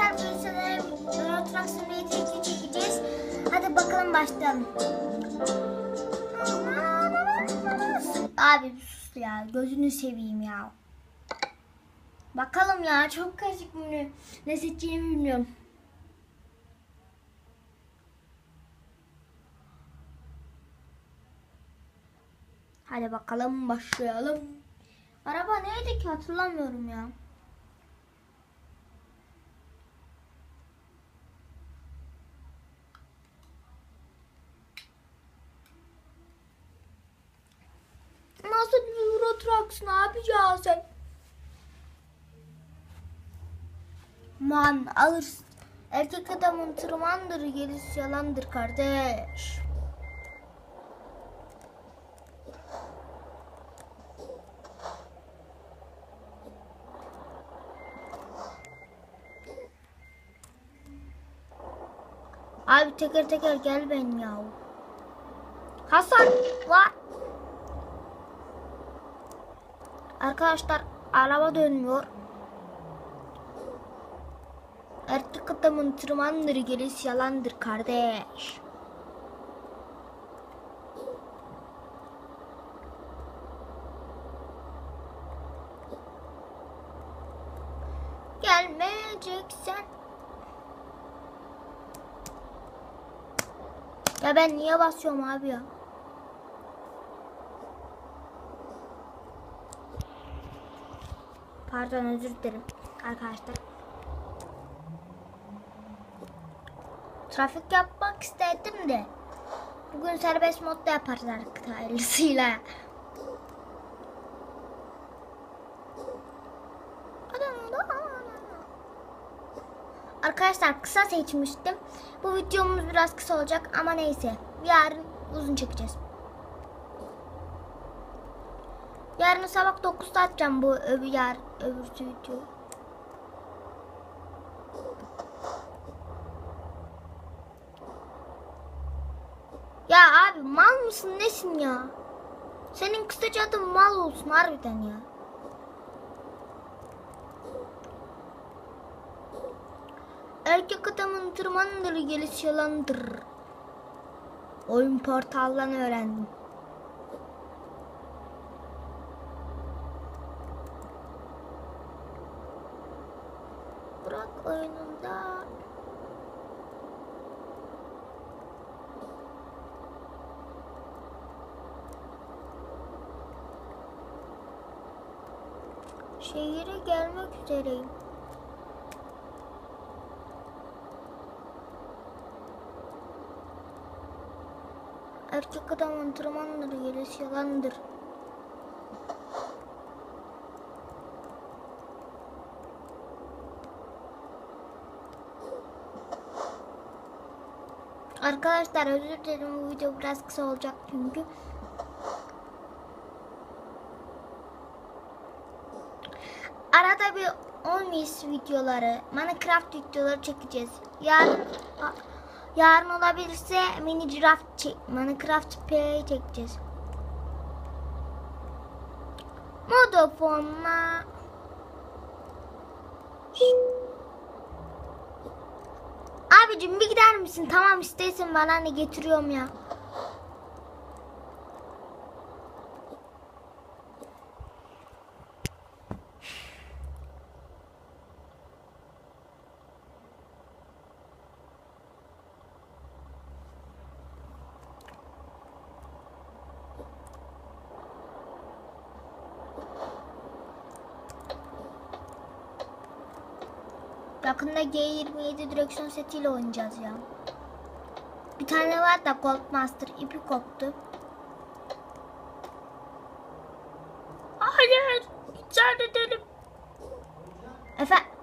Arkadaşlar Euro Truck Simulator 2 çekeceğiz. Hadi bakalım başlayalım. Abi sus ya. Gözünü seveyim ya. Bakalım ya çok karışık bunu. Ne seçeceğimi bilmiyorum. Hadi bakalım başlayalım. Araba neydi ki hatırlamıyorum ya. Nasıl bir Trucks ne yapacağız sen? Man alırsın. Erkek adamın tırmandır gerisi yalandır kardeş. Abi teker teker gel ben ya. Hasan var. Arkadaşlar araba dönmüyor. Erkek adamın tırmandır gerisi yalandır kardeş. Gelmeyeceksen. Ya ben niye basıyorum abi ya? Pardon özür dilerim arkadaşlar. Trafik yapmak istedim de. Bugün serbest modda yaparız artık hayırlısıyla. Arkadaşlar kısa seçmiştim. Bu videomuz biraz kısa olacak ama neyse. Yarın uzun çekeceğiz. Yarın sabah 9'da atacağım bu öbür yar öbür video. Ya abi mal mısın nesin ya? Senin kısaca adın mal olsun harbiden ya. Erkek adamın tırmandır gelişi yalandır. Oyun portaldan öğrendim. Bırak oyununda. Şehire gelmek üzereyim. Erkek adamın tırmandır gelişi yalandır. Arkadaşlar özür dilerim bu video biraz kısa olacak çünkü. Arada bir 10 mis videoları, Minecraft videoları çekeceğiz. Yarın yarın olabilirse mini giraffe çek, Minecraft P çekeceğiz. Modofonla Abicim bir gider misin? Tamam istesin bana ne getiriyorum ya. Yakında G27 direksiyon setiyle oynayacağız ya. Bir tane var da Goldmaster ipi koptu. Hayır. İçeride edelim. Efendim.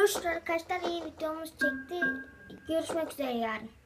Görüşürüz arkadaşlar. İyi videomuz çekti. Görüşmek üzere yarın.